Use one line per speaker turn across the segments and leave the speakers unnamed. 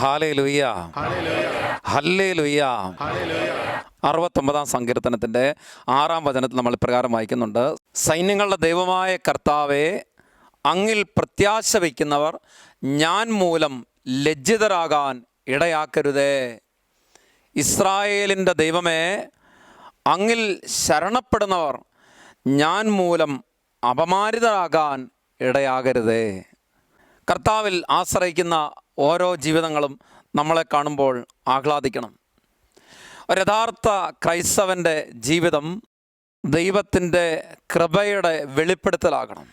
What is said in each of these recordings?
ഹാലേ ലുയ്യ ഹല്ലേ ലുയ്യ അറുപത്തൊമ്പതാം സങ്കീർത്തനത്തിന്റെ ആറാം വചനത്തിൽ നമ്മൾ ഇപ്രകാരം വായിക്കുന്നുണ്ട്. സൈന്യങ്ങളുടെ ദൈവമായ കർത്താവെ അങ്ങിൽ പ്രത്യാശ വയ്ക്കുന്നവർ ഞാൻ മൂലം ലജ്ജിതരാകാൻ ഇടയാക്കരുതേ. ഇസ്രായേലിന്റെ ദൈവമേ അങ്ങിൽ ശരണപ്പെടുന്നവർ ഞാൻ മൂലം അപമാനിതരാകാൻ ഇടയാകരുതേ. കർത്താവിൽ ആശ്രയിക്കുന്ന ഓരോ ജീവിതങ്ങളും നമ്മളെ കാണുമ്പോൾ ആഹ്ലാദിക്കണം. ഒരു യഥാർത്ഥ ക്രൈസ്തവന്റെ ജീവിതം ദൈവത്തിന്റെ കൃപയുടെ വെളിപ്പെടുത്തലാകണം.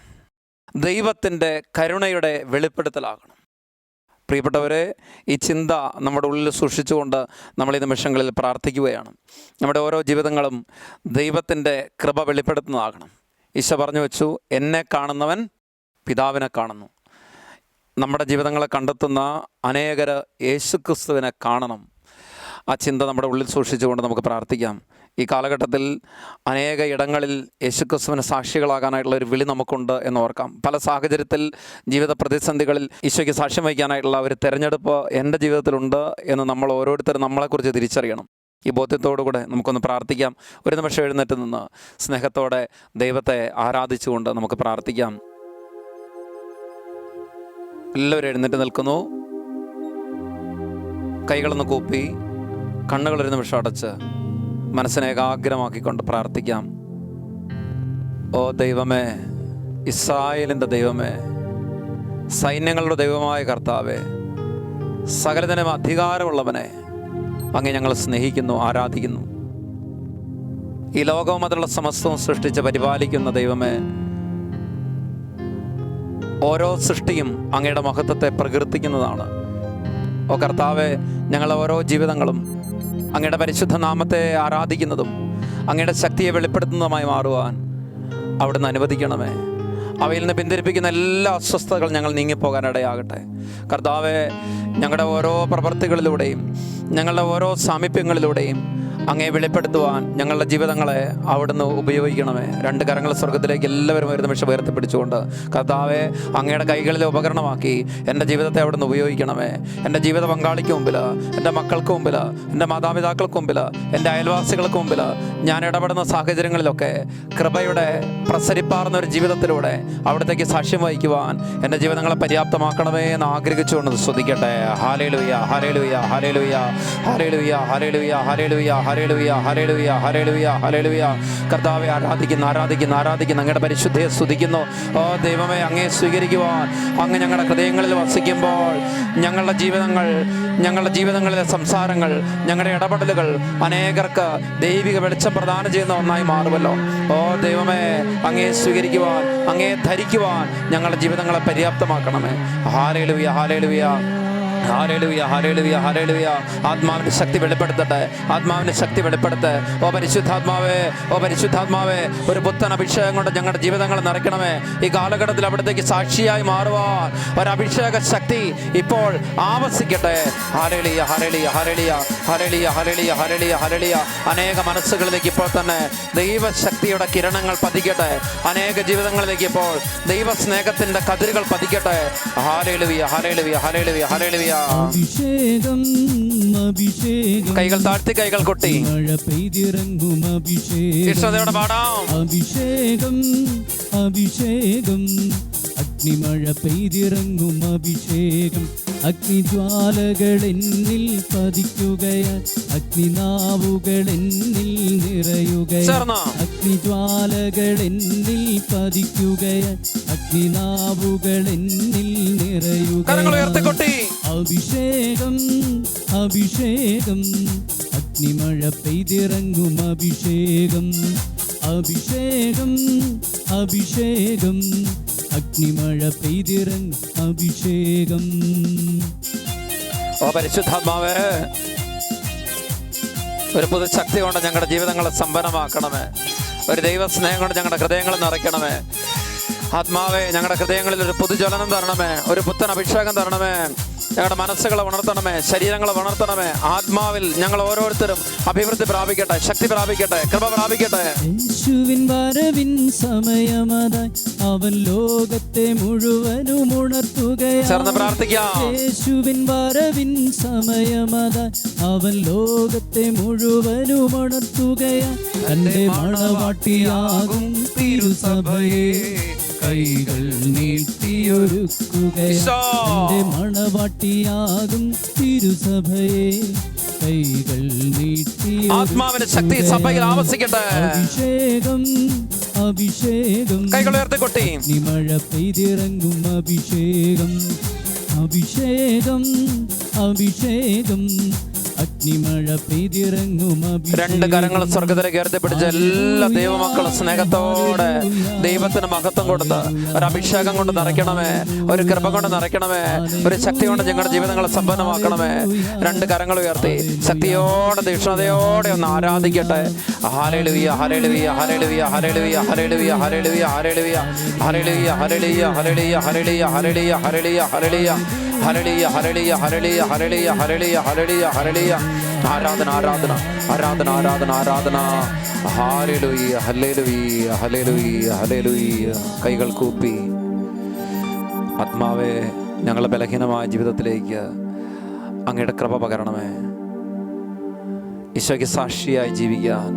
ദൈവത്തിന്റെ കരുണയുടെ വെളിപ്പെടുത്തലാകണം. പ്രിയപ്പെട്ടവരെ ഈ ചിന്ത നമ്മുടെ ഉള്ളിൽ സൂക്ഷിച്ചുകൊണ്ട് നമ്മൾ ഈ നിമിഷങ്ങളിൽ പ്രാർത്ഥിക്കുകയാണ്. നമ്മുടെ ഓരോ ജീവിതങ്ങളും ദൈവത്തിന്റെ കൃപ വെളിപ്പെടുത്തുന്നതാകണം. ഈശോ പറഞ്ഞു വെച്ചു എന്നെ കാണുന്നവൻ പിതാവിനെ കാണുന്നു. നമ്മുടെ ജീവിതങ്ങളെ കണ്ടെത്തുന്ന അനേകർ യേശുക്രിസ്തുവിനെ കാണണം. ആ ചിന്ത നമ്മുടെ ഉള്ളിൽ സൂക്ഷിച്ചുകൊണ്ട് നമുക്ക് പ്രാർത്ഥിക്കാം. ഈ കാലഘട്ടത്തിൽ അനേക ഇടങ്ങളിൽ യേശുക്രിസ്തുവിന് സാക്ഷികളാകാനായിട്ടുള്ള ഒരു വിളി നമുക്കുണ്ട് എന്ന് ഓർക്കാം. പല സാഹചര്യത്തിൽ ജീവിത പ്രതിസന്ധികളിൽ ഈശോയ്ക്ക് സാക്ഷ്യം വഹിക്കാനായിട്ടുള്ള ഒരു തെരഞ്ഞെടുപ്പ് എന്റെ ജീവിതത്തിലുണ്ട് എന്ന് നമ്മൾ ഓരോരുത്തരും നമ്മളെക്കുറിച്ച് തിരിച്ചറിയണം. ഈ ബോധ്യത്തോടുകൂടെ നമുക്കൊന്ന് പ്രാർത്ഥിക്കാം. ഒരു നിമിഷം എഴുന്നേറ്റ് നിന്ന് സ്നേഹത്തോടെ ദൈവത്തെ ആരാധിച്ചുകൊണ്ട് നമുക്ക് പ്രാർത്ഥിക്കാം. എല്ലാവരും എഴുന്നേറ്റ് നിൽക്കുന്നു. കൈകളൊന്ന് കൂപ്പി കണ്ണുകൾ ഒരു നിമിഷം അടച്ച് മനസ്സിനെ ഏകാഗ്രമാക്കിക്കൊണ്ട് പ്രാർത്ഥിക്കാം. ഓ ദൈവമേ ഇസ്രായേലിന്റെ ദൈവമേ സൈന്യങ്ങളുടെ ദൈവമായ കർത്താവേ സകലതിനും അധികാരമുള്ളവനെ അങ്ങ് ഞങ്ങൾ സ്നേഹിക്കുന്നു ആരാധിക്കുന്നു. ഈ ലോകവും അതിലുള്ള സമസ്തവും സൃഷ്ടിച്ച് പരിപാലിക്കുന്ന ദൈവമേ ഓരോ സൃഷ്ടിയും അങ്ങയുടെ മഹത്വത്തെ പ്രകീർത്തിക്കുന്നതാണ്. ഓ കർത്താവെ ഞങ്ങളെ ഓരോ ജീവിതങ്ങളും അങ്ങയുടെ പരിശുദ്ധ നാമത്തെ ആരാധിക്കുന്നതും അങ്ങയുടെ ശക്തിയെ വെളിപ്പെടുത്തുന്നതുമായി മാറുവാൻ അവിടുന്ന് അനുവദിക്കണമേ. അവയിൽ നിന്ന് പിന്തിരിപ്പിക്കുന്ന എല്ലാ അസ്വസ്ഥതകളും ഞങ്ങൾ നീങ്ങിപ്പോകാനിടയാകട്ടെ. കർത്താവെ ഞങ്ങളുടെ ഓരോ പ്രവർത്തികളിലൂടെയും ഞങ്ങളുടെ ഓരോ സാമീപ്യങ്ങളിലൂടെയും അങ്ങേ വെളിപ്പെടുത്തുവാൻ ഞങ്ങളുടെ ജീവിതങ്ങളെ അവിടുന്ന് ഉപയോഗിക്കണമേ. രണ്ട് കരങ്ങൾ സ്വർഗത്തിലേക്ക് എല്ലാവരും ഒരു നിമിഷം ഉയർത്തിപ്പിടിച്ചുകൊണ്ട് കർത്താവെ അങ്ങയുടെ കൈകളിലെ ഉപകരണമാക്കി എന്റെ ജീവിതത്തെ അവിടുന്ന് ഉപയോഗിക്കണമേ. എന്റെ ജീവിത പങ്കാളിക്ക് മുമ്പിൽ എന്റെ മക്കൾക്ക് മുമ്പിൽ എന്റെ മാതാപിതാക്കൾക്ക് മുമ്പിൽ എന്റെ അയൽവാസികൾക്ക് മുമ്പിൽ ഞാൻ ഇടപെടുന്ന സാഹചര്യങ്ങളിലൊക്കെ കൃപയുടെ പ്രസരിപ്പാർന്ന ഒരു ജീവിതത്തിലൂടെ അവിടത്തേക്ക് സാക്ഷ്യം വഹിക്കുവാൻ എന്റെ ജീവിതങ്ങളെ പര്യാപ്തമാക്കണമേ എന്ന് ആഗ്രഹിച്ചുകൊണ്ട് സ്തുതിക്കട്ടെ ഹാലേലുയ hallelujah hallelujah hallelujah hallelujah hallelujah hallelujah ഹാലേലുയ കർത്താവെ ആരാധിക്കുന്നു ആരാധിക്കുന്നു ആരാധിക്കുന്നു. അങ്ങയുടെ പരിശുദ്ധയെ സ്തുതിക്കുന്നു. ഓ ദൈവമേ അങ്ങേ സ്വീകരിക്കുവാൻ അങ്ങ് ഞങ്ങളുടെ ഹൃദയങ്ങളിൽ വസിക്കുമ്പോൾ ഞങ്ങളുടെ ജീവിതങ്ങൾ ഞങ്ങളുടെ ജീവിതങ്ങളിലെ സംസാരങ്ങൾ ഞങ്ങളുടെ ഇടപെടലുകൾ അനേകർക്ക് ദൈവിക വെളിച്ചം പ്രദാനം ചെയ്യുന്ന ഒന്നായി മാറുമല്ലോ. ഓ ദൈവമേ അങ്ങേ സ്വീകരിക്കുവാൻ അങ്ങേ ധരിക്കുവാൻ ഞങ്ങളുടെ ജീവിതങ്ങളെ പര്യാപ്തമാക്കണമേ. ഹാലേലുവിയ ഹാലേലുവിയ ഹാലേലുവിയ ഹാലേലുവിയ ഹാലേലുവിയ ആത്മാവിന്റെ ശക്തി വെളിപ്പെടുത്തട്ടെ. ആത്മാവിന്റെ ശക്തി വെളിപ്പെടുത്ത്. ഓ പരിശുദ്ധാത്മാവേ ഓ പരിശുദ്ധാത്മാവേ ഒരു പുത്തൻ അഭിഷേകം കൊണ്ട് ഞങ്ങളുടെ ജീവിതങ്ങൾ നിറയ്ക്കണമേ. ഈ കാലഘട്ടത്തിൽ അവിടത്തേക്ക് സാക്ഷിയായി മാറുവാൻ ഒരു അഭിഷേക ശക്തി ഇപ്പോൾ ആവസിക്കട്ടെ. ഹരളിയ ഹരളിയ ഹരളിയ ഹരളിയ ഹരളിയ ഹരളിയ ഹരളിയ അനേക മനസ്സുകളിലേക്ക് ഇപ്പോൾ തന്നെ ദൈവശക്തിയുടെ കിരണങ്ങൾ പതിക്കട്ടെ. അനേക ജീവിതങ്ങളിലേക്ക് ഇപ്പോൾ ദൈവസ്നേഹത്തിന്റെ കതിരുകൾ പതിക്കട്ടെ. ഹാലേലുവിയ ഹാലേലുവിയ ഹാലേലുവിയ ഹാലേലുവിയ
അഭിഷേകം. അഭിഷേകം
കൈകൾ താഴ്ത്തി കൈകൾ കൊട്ടി.
മഴ പെയ്തിറങ്ങും അഭിഷേകം.
ഇഷ്ടതയോടെ പാടാം
അഭിഷേകം അഭിഷേകം. അഗ്നിമഴ പെയ്തിറങ്ങും അഭിഷേകം. അഗ്നിജ്വാലകൾ എന്നിൽ പതിക്കുകയാൽ അഗ്നിനാവുകൾ എന്നിൽ നിറയുക
അഗ്നി
അഗ്നിജ്വാലകൾ എന്നിൽ അഗ്നി അഗ്നിനാവുകൾ എന്നിൽ
നിറയുക
അഭിഷേകം അഭിഷേകം. അഗ്നിമഴ പെയ്തിറങ്ങും അഭിഷേകം. അഭിഷേകം അഭിഷേകം. അഗ്നിമഴ പെയ്തിറങ്ങും അഭിഷേകം.
ഓ പരിശുദ്ധാത്മാവേ ഒരു കൊണ്ട് ഞങ്ങളുടെ ജീവിതങ്ങളെ സമ്പന്നമാക്കണമേ. ഒരു ദൈവ സ്നേഹം കൊണ്ട് ഞങ്ങളുടെ ഹൃദയങ്ങൾ നിറയ്ക്കണമേ. ആത്മാവേ ഞങ്ങളുടെ ഹൃദയങ്ങളിൽ ഒരു പുതുജ്വലനം തരണമേ. ഒരു പുത്തൻ അഭിഷേകം തരണമേ. ഞങ്ങളുടെ മനസ്സുകളെ ഉണർത്തണമേ ശരീരങ്ങളെ ഉണർത്തണമേ ആത്മാവിൽ ഞങ്ങൾ ഓരോരുത്തരും അഭിവൃദ്ധി പ്രാപിക്കട്ടെ ശക്തി പ്രാപിക്കട്ടെ കൃപ പ്രാപിക്കട്ടെ.
യേശുവിൻ വരവിൻ സമയമതായി അവൻ ലോകത്തെ മുഴുവനും ഉണർത്തുകയാ
ചേർന്ന് പ്രാർത്ഥിക്കാം.
യേശുവിൻ വരവിൻ സമയമതായി അവൻ ലോകത്തെ മുഴുവനും ഉണർത്തുകയാ തന്റെ മണവാട്ടിയാകും തിരുസഭയെ. കൈകൾ നീട്ടിയൊരുക്കുക മണവാട്ടിയാകും തിരുസഭയെ കൈകൾ നീട്ടി
ആത്മാവിന്റെ ശക്തി സഭയിൽ ആവസിക്കട്ടെ.
അഭിഷേകം അഭിഷേകം.
കൈകൾ ഉയർത്തി ഉയർത്തിക്കൊട്ടി.
നിമഴ പെയ്തിറങ്ങും അഭിഷേകം. അഭിഷേകം അഭിഷേകം.
രണ്ട് കരങ്ങൾ സ്വർഗത്തിലേക്ക് ഉയർത്തിപ്പിടിച്ച എല്ലാ ദൈവമക്കളും സ്നേഹത്തോടെ ദൈവത്തിന് മഹത്വം കൊടുത്ത് ഒരു അഭിഷേകം കൊണ്ട് നിറയ്ക്കണമേ ഒരു കൃപ കൊണ്ട് നിറയ്ക്കണമേ ഒരു ശക്തി കൊണ്ട് ഞങ്ങളുടെ ജീവിതങ്ങളെ സമ്പന്നമാക്കണമേ രണ്ട് കരങ്ങൾ ഉയർത്തി ശക്തിയോടെ തീക്ഷ്ണതയോടെ ഒന്ന് ആരാധിക്കട്ടെ ഹാലേലുവിയ ഹലേലുവിയ ഹലേലുവിയ ഹലേലുവിയ ഹലേലുവിയ ഹലേലുവിയ ഹലേലുവിയ ഹരളിയ ഹരളിയ ഹരളിയ ഹരളിയ ഹരളിയ ഹരളിയ ഹലേലിയ ഹരളിയ ഹരളിയ ഹരളിയ ഹരളിയ ഹരളിയ ഹരളിയ ഹരളിയ ആരാധന ആരാധന ആരാധന ആരാധന ആരാധന ഹാരലുയ ഹല്ലേലൂയ ഹല്ലേലൂയ ഹല്ലേലുയ കൈകൾ കൂപ്പി. ആത്മാവെ ഞങ്ങളുടെ ബലഹീനമായ ജീവിതത്തിലേക്ക് അങ്ങയുടെ കൃപ പകരണമേ. ഈശോയ്ക്ക് സാക്ഷിയായി ജീവിക്കാൻ.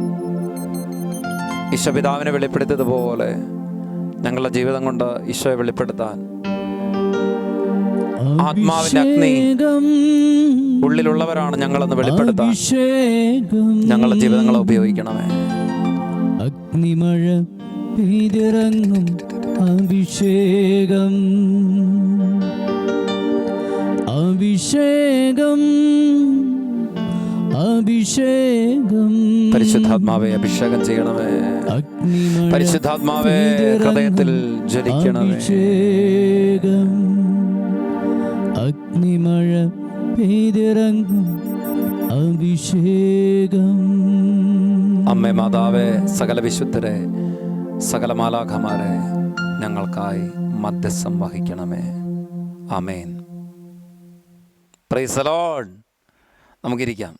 ഈശോ പിതാവിനെ വെളിപ്പെടുത്തിയതുപോലെ ഞങ്ങളുടെ ജീവിതം കൊണ്ട് ഈശോയെ വെളിപ്പെടുത്താൻ. ആത്മാവിന്റെ അഗ്നി ഉള്ളിലുള്ളവരാണ് ഞങ്ങളെന്ന് വെളിപ്പെടുത്താൻ. ഞങ്ങളുടെ ജീവിതങ്ങളെ ഉപയോഗിക്കണമേ.
അഗ്നിമഴ പെയ്തിറങ്ങും അഭിഷേകം. അഭിഷേകം അഭിഷേകം.
പരിശുദ്ധാത്മാവെ അഭിഷേകം ചെയ്യണമേ.
അഗ്നി
പരിശുദ്ധാത്മാവെ ഹൃദയത്തിൽ ജ്വലിക്കണമേ.
അഭിഷേകം മഴ പെയ്തിറങ്ങും അഭിഷേകം.
അമ്മേ മാതാവേ സകല വിശുദ്ധരെ സകല മാലാഖമാരെ ഞങ്ങൾക്കായി മധ്യസ്ഥം വഹിക്കണമേ. അമേൻ പ്രൈസ് ലോഡ് നമുക്കിരിക്കാം.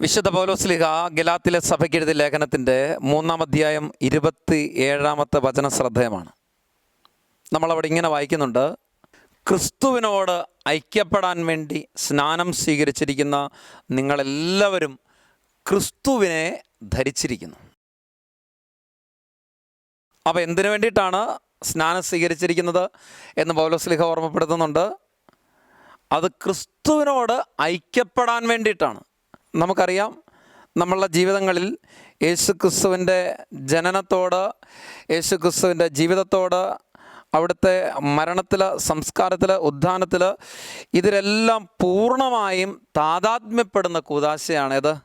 വിശുദ്ധ പൗലോസ്ലിഹ ഗലാത്തിലെ സഭയ്ക്ക് എഴുതിയ ലേഖനത്തിന്റെ മൂന്നാം അധ്യായം ഇരുപത്തി ഏഴാമത്തെ വചന ശ്രദ്ധേയമാണ്. നമ്മളവിടെ ഇങ്ങനെ വായിക്കുന്നുണ്ട് ക്രിസ്തുവിനോട് ഐക്യപ്പെടാൻ വേണ്ടി സ്നാനം സ്വീകരിച്ചിരിക്കുന്ന നിങ്ങളെല്ലാവരും ക്രിസ്തുവിനെ ധരിച്ചിരിക്കുന്നു. അപ്പോൾ എന്തിനു വേണ്ടിയിട്ടാണ് സ്നാനം സ്വീകരിച്ചിരിക്കുന്നത് എന്ന് പൗലോസ്ലിഹ ഓർമ്മപ്പെടുത്തുന്നുണ്ട്? അത് ക്രിസ്തുവിനോട് ഐക്യപ്പെടാൻ വേണ്ടിയിട്ടാണ്. നമുക്കറിയാം നമ്മളുടെ ജീവിതങ്ങളിൽ യേശു ക്രിസ്തുവിന്റെ ജനനത്തോട് യേശു ക്രിസ്തുവിന്റെ ജീവിതത്തോട് അവിടുത്തെ മരണത്തിൽ സംസ്കാരത്തിൽ ഉദ്ധാനത്തിൽ ഇതിലെല്ലാം പൂർണമായും താതാത്മ്യപ്പെടുന്ന കൂതാശയാണ് ഇത്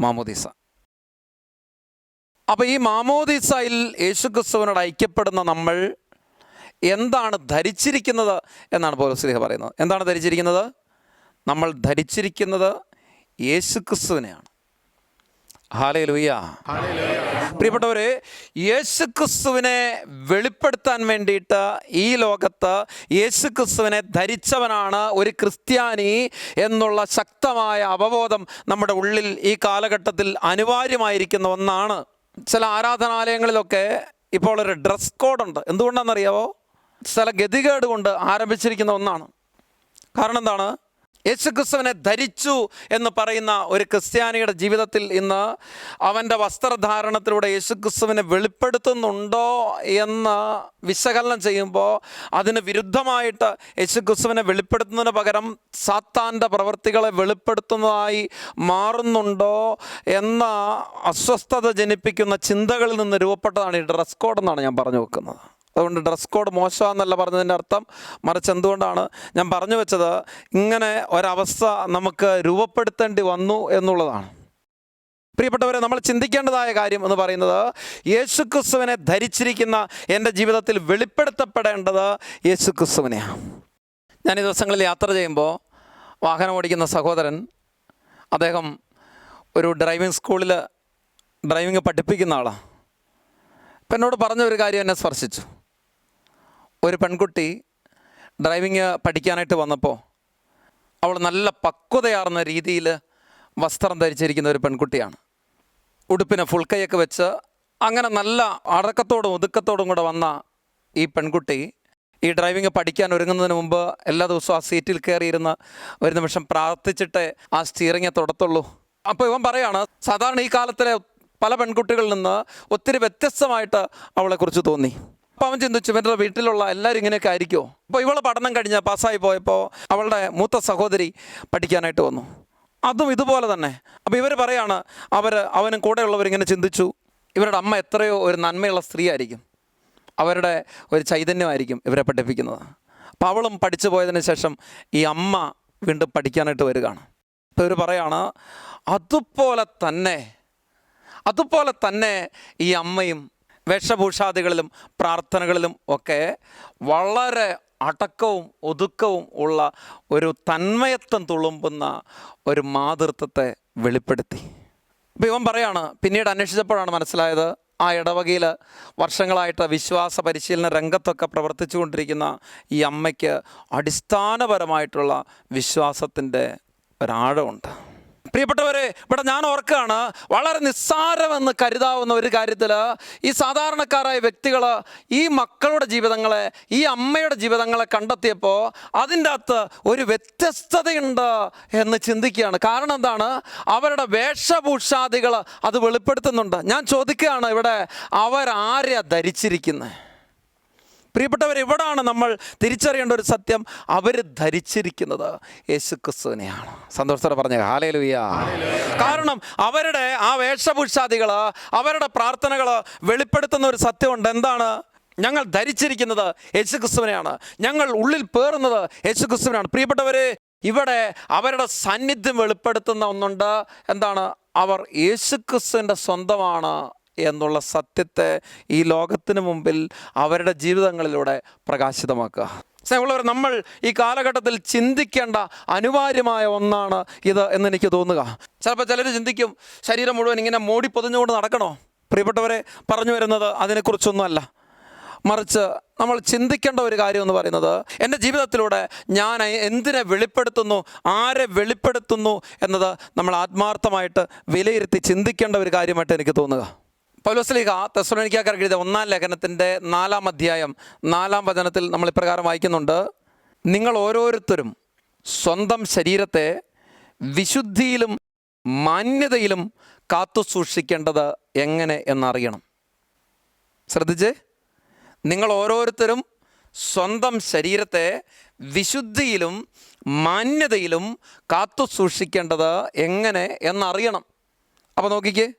മാമോദീസ. അപ്പോൾ ഈ മാമോദീസയിൽ യേശു ക്രിസ്തുവിനോട് ഐക്യപ്പെടുന്ന നമ്മൾ എന്താണ് ധരിച്ചിരിക്കുന്നത് എന്നാണ് പൗലോസ്ലിഹ പറയുന്നത്. എന്താണ് ധരിച്ചിരിക്കുന്നത്? നമ്മൾ ധരിച്ചിരിക്കുന്നത് യേശു ക്രിസ്തുവിനെയാണ് ഹാലേ ലൂയ പ്രിയപ്പെട്ടവരെ യേശു ക്രിസ്തുവിനെ വെളിപ്പെടുത്താൻ വേണ്ടിയിട്ട് ഈ ലോകത്ത് യേശു ക്രിസ്തുവിനെ ധരിച്ചവനാണ് ഒരു ക്രിസ്ത്യാനി എന്നുള്ള ശക്തമായ അവബോധം നമ്മുടെ ഉള്ളിൽ ഈ കാലഘട്ടത്തിൽ അനിവാര്യമായിരിക്കുന്ന ഒന്നാണ്. ചില ആരാധനാലയങ്ങളിലൊക്കെ ഇപ്പോൾ ഒരു ഡ്രസ് കോഡുണ്ട്. എന്തുകൊണ്ടാണെന്നറിയാവോ? ചില ഗതികേട് കൊണ്ട് ആരംഭിച്ചിരിക്കുന്ന ഒന്നാണ്. കാരണം എന്താണ്? യേശുക്രിസ്തുവിനെ ധരിച്ചു എന്ന് പറയുന്ന ഒരു ക്രിസ്ത്യാനിയുടെ ജീവിതത്തിൽ ഇന്ന് അവന്റെ വസ്ത്രധാരണത്തിലൂടെ യേശുക്രിസ്തുവിനെ വെളിപ്പെടുത്തുന്നുണ്ടോ എന്ന് വിശകലനം ചെയ്യുമ്പോൾ അതിന് വിരുദ്ധമായിട്ട് യേശുക്രിസ്തുവിനെ വെളിപ്പെടുത്തുന്നതിന് പകരം സാത്താന്റെ പ്രവൃത്തികളെ വെളിപ്പെടുത്തുന്നതായി മാറുന്നുണ്ടോ എന്ന അസ്വസ്ഥത ജനിപ്പിക്കുന്ന ചിന്തകളിൽ നിന്ന് രൂപപ്പെട്ടതാണ് ഈ ഡ്രസ് കോഡ് എന്നാണ് ഞാൻ പറഞ്ഞു വെക്കുന്നത്. അതുകൊണ്ട് ഡ്രസ് കോഡ് മോശമെന്നല്ല പറഞ്ഞതിന്റെ അർത്ഥം. മറിച്ച് എന്തുകൊണ്ടാണ് ഞാൻ പറഞ്ഞു വെച്ചത്? ഇങ്ങനെ ഒരവസ്ഥ നമുക്ക് രൂപപ്പെടുത്തേണ്ടി വന്നു എന്നുള്ളതാണ്. പ്രിയപ്പെട്ടവരെ നമ്മൾ ചിന്തിക്കേണ്ടതായ കാര്യം എന്ന് പറയുന്നത് യേശുക്രിസ്തുവിനെ ധരിച്ചിരിക്കുന്ന എന്റെ ജീവിതത്തിൽ വെളിപ്പെടുത്തപ്പെടേണ്ടത് യേശുക്രിസ്തുവിനെയാണ്. ഞാൻ ഈ ദിവസങ്ങളിൽ യാത്ര ചെയ്യുമ്പോൾ വാഹനം ഓടിക്കുന്ന സഹോദരൻ അദ്ദേഹം ഒരു ഡ്രൈവിംഗ് സ്കൂളിൽ ഡ്രൈവിംഗ് പഠിപ്പിക്കുന്ന ആളാണ്. അപ്പം എന്നോട് പറഞ്ഞ ഒരു കാര്യം എന്നെ സ്പർശിച്ചു. ഒരു പെൺകുട്ടി ഡ്രൈവിങ് പഠിക്കാനായിട്ട് വന്നപ്പോൾ അവൾ നല്ല പക്വതയാർന്ന രീതിയിൽ വസ്ത്രം ധരിച്ചിരിക്കുന്ന ഒരു പെൺകുട്ടിയാണ്. ഉടുപ്പിന് ഫുൾ കൈയൊക്കെ വെച്ച് അങ്ങനെ നല്ല അടക്കത്തോടും ഒതുക്കത്തോടും കൂടെ വന്ന ഈ പെൺകുട്ടി ഈ ഡ്രൈവിംഗ് പഠിക്കാൻ ഒരുങ്ങുന്നതിന് മുമ്പ് എല്ലാ ദിവസവും ആ സീറ്റിൽ കയറിയിരുന്ന് ഒരു നിമിഷം പ്രാർത്ഥിച്ചിട്ടേ ആ സ്റ്റീറിങ്ങെ തുടത്തുള്ളൂ. അപ്പോൾ ഇവൻ പറയാണ് സാധാരണ ഈ കാലത്തിലെ പല പെൺകുട്ടികളിൽ നിന്ന് ഒത്തിരി വ്യത്യസ്തമായിട്ട് അവളെക്കുറിച്ച് തോന്നി. അപ്പോൾ അവൻ ചിന്തിച്ചു ഇവരുടെ വീട്ടിലുള്ള എല്ലാവരും ഇങ്ങനെയൊക്കെ ആയിരിക്കുമോ അപ്പോൾ ഇവൾ പഠനം കഴിഞ്ഞ പാസ്സായി പോയപ്പോൾ അവളുടെ മൂത്ത സഹോദരി പഠിക്കാനായിട്ട് വന്നു. അതും ഇതുപോലെ തന്നെ. അപ്പോൾ ഇവർ പറയാണ് അവർ അവനും കൂടെയുള്ളവരിങ്ങനെ ചിന്തിച്ചു ഇവരുടെ അമ്മ എത്രയോ ഒരു നന്മയുള്ള സ്ത്രീ ആയിരിക്കും അവരുടെ ഒരു ചൈതന്യമായിരിക്കും ഇവരെ പഠിപ്പിക്കുന്നത്. അപ്പോൾ അവളും പഠിച്ചു പോയതിന് ശേഷം ഈ അമ്മ വീണ്ടും പഠിക്കാനായിട്ട് വരികയാണ്. അപ്പോൾ ഇവർ പറയാണ് അതുപോലെ തന്നെ അതുപോലെ തന്നെ ഈ അമ്മയും വേഷഭൂഷാദികളിലും പ്രാർത്ഥനകളിലും ഒക്കെ വളരെ അടക്കവും ഒതുക്കവും ഉള്ള ഒരു തന്മയത്വം തുളുമ്പുന്ന ഒരു മാതൃത്വത്തെ വെളിപ്പെടുത്തി. അപ്പോൾ ഇവൻ പറയാണ് പിന്നീട് അന്വേഷിച്ചപ്പോഴാണ് മനസ്സിലായത് ആ ഇടവകയിൽ വർഷങ്ങളായിട്ട് വിശ്വാസ പരിശീലന രംഗത്തൊക്കെ പ്രവർത്തിച്ചു കൊണ്ടിരിക്കുന്ന ഈ അമ്മയ്ക്ക് അടിസ്ഥാനപരമായിട്ടുള്ള വിശ്വാസത്തിന്റെ ഒരാഴമുണ്ട്. പ്രിയപ്പെട്ടവരെ ഇവിടെ ഞാൻ ഓർക്കുകയാണ് വളരെ നിസ്സാരമെന്ന് കരുതാവുന്ന ഒരു കാര്യത്തിൽ ഈ സാധാരണക്കാരായ വ്യക്തികൾ ഈ മക്കളുടെ ജീവിതങ്ങളെ ഈ അമ്മയുടെ ജീവിതങ്ങളെ കണ്ടെത്തിയപ്പോൾ അതിന്റെ അകത്ത് ഒരു വ്യത്യസ്തതയുണ്ട് എന്ന് ചിന്തിക്കുകയാണ്. കാരണം എന്താണ്? അവരുടെ വേഷഭൂഷാദികൾ അത് വെളിപ്പെടുത്തുന്നുണ്ട്. ഞാൻ ചോദിക്കുകയാണ് ഇവിടെ അവരാരെയാണ് ധരിച്ചിരിക്കുന്നത് പ്രിയപ്പെട്ടവർ ഇവിടാണ് നമ്മൾ തിരിച്ചറിയേണ്ട ഒരു സത്യം. അവർ ധരിച്ചിരിക്കുന്നത് യേശു ക്രിസ്തുവിനെയാണ് സന്തോഷത്തോടെ പറഞ്ഞ ഹാലയിലുയ കാരണം അവരുടെ ആ വേഷഭൂഷാദികൾ അവരുടെ പ്രാർത്ഥനകൾ വെളിപ്പെടുത്തുന്ന ഒരു സത്യമുണ്ട്. എന്താണ്? ഞങ്ങൾ ധരിച്ചിരിക്കുന്നത് യേശു ക്രിസ്തുവിനെയാണ് ഞങ്ങൾ ഉള്ളിൽ പേറുന്നത് യേശു ക്രിസ്തുവിനാണ് പ്രിയപ്പെട്ടവരെ ഇവിടെ അവരുടെ സാന്നിധ്യം വെളിപ്പെടുത്തുന്ന ഒന്നുണ്ട്. എന്താണ്? അവർ യേശു ക്രിസ്തുവിന്റെ സ്വന്തമാണ്. എന്നുള്ള സത്യത്തെ ഈ ലോകത്തിന് മുമ്പിൽ അവരുടെ ജീവിതങ്ങളിലൂടെ പ്രകാശിതമാക്കുക. സ്നേഹമുള്ളവർ നമ്മൾ ഈ കാലഘട്ടത്തിൽ ചിന്തിക്കേണ്ട അനിവാര്യമായ ഒന്നാണ് ഇത് എന്ന് എനിക്ക് തോന്നുക. ചിലപ്പോൾ ചിലർ ചിന്തിക്കും ശരീരം മുഴുവൻ ഇങ്ങനെ മോടി പൊതിഞ്ഞുകൊണ്ട് നടക്കണോ? പ്രിയപ്പെട്ടവരെ പറഞ്ഞു വരുന്നത് അതിനെക്കുറിച്ചൊന്നുമല്ല. മറിച്ച് നമ്മൾ ചിന്തിക്കേണ്ട ഒരു കാര്യം എന്ന് പറയുന്നത് എന്റെ ജീവിതത്തിലൂടെ ഞാൻ എന്തിനെ വെളിപ്പെടുത്തുന്നു ആരെ വെളിപ്പെടുത്തുന്നു എന്നത് നമ്മൾ ആത്മാർത്ഥമായിട്ട് വിലയിരുത്തി ചിന്തിക്കേണ്ട ഒരു കാര്യമായിട്ട് എനിക്ക് തോന്നുക. പൗലോസ്ലിഹ തെസ്സലോനിക്കാർക്ക് എഴുതിയ ഒന്നാം ലേഖനത്തിന്റെ നാലാം അധ്യായം നാലാം വചനത്തിൽ നമ്മൾ ഇപ്രകാരം വായിക്കുന്നുണ്ട്. നിങ്ങൾ ഓരോരുത്തരും സ്വന്തം ശരീരത്തെ വിശുദ്ധിയിലും മാന്യതയിലും കാത്തു സൂക്ഷിക്കേണ്ടത് എങ്ങനെ എന്നറിയണം. ശ്രദ്ധിച്ചേ. നിങ്ങൾ ഓരോരുത്തരും സ്വന്തം ശരീരത്തെ വിശുദ്ധിയിലും മാന്യതയിലും കാത്തു സൂക്ഷിക്കേണ്ടത് എങ്ങനെ എന്നറിയണം. അപ്പോൾ നോക്കിക്കേ.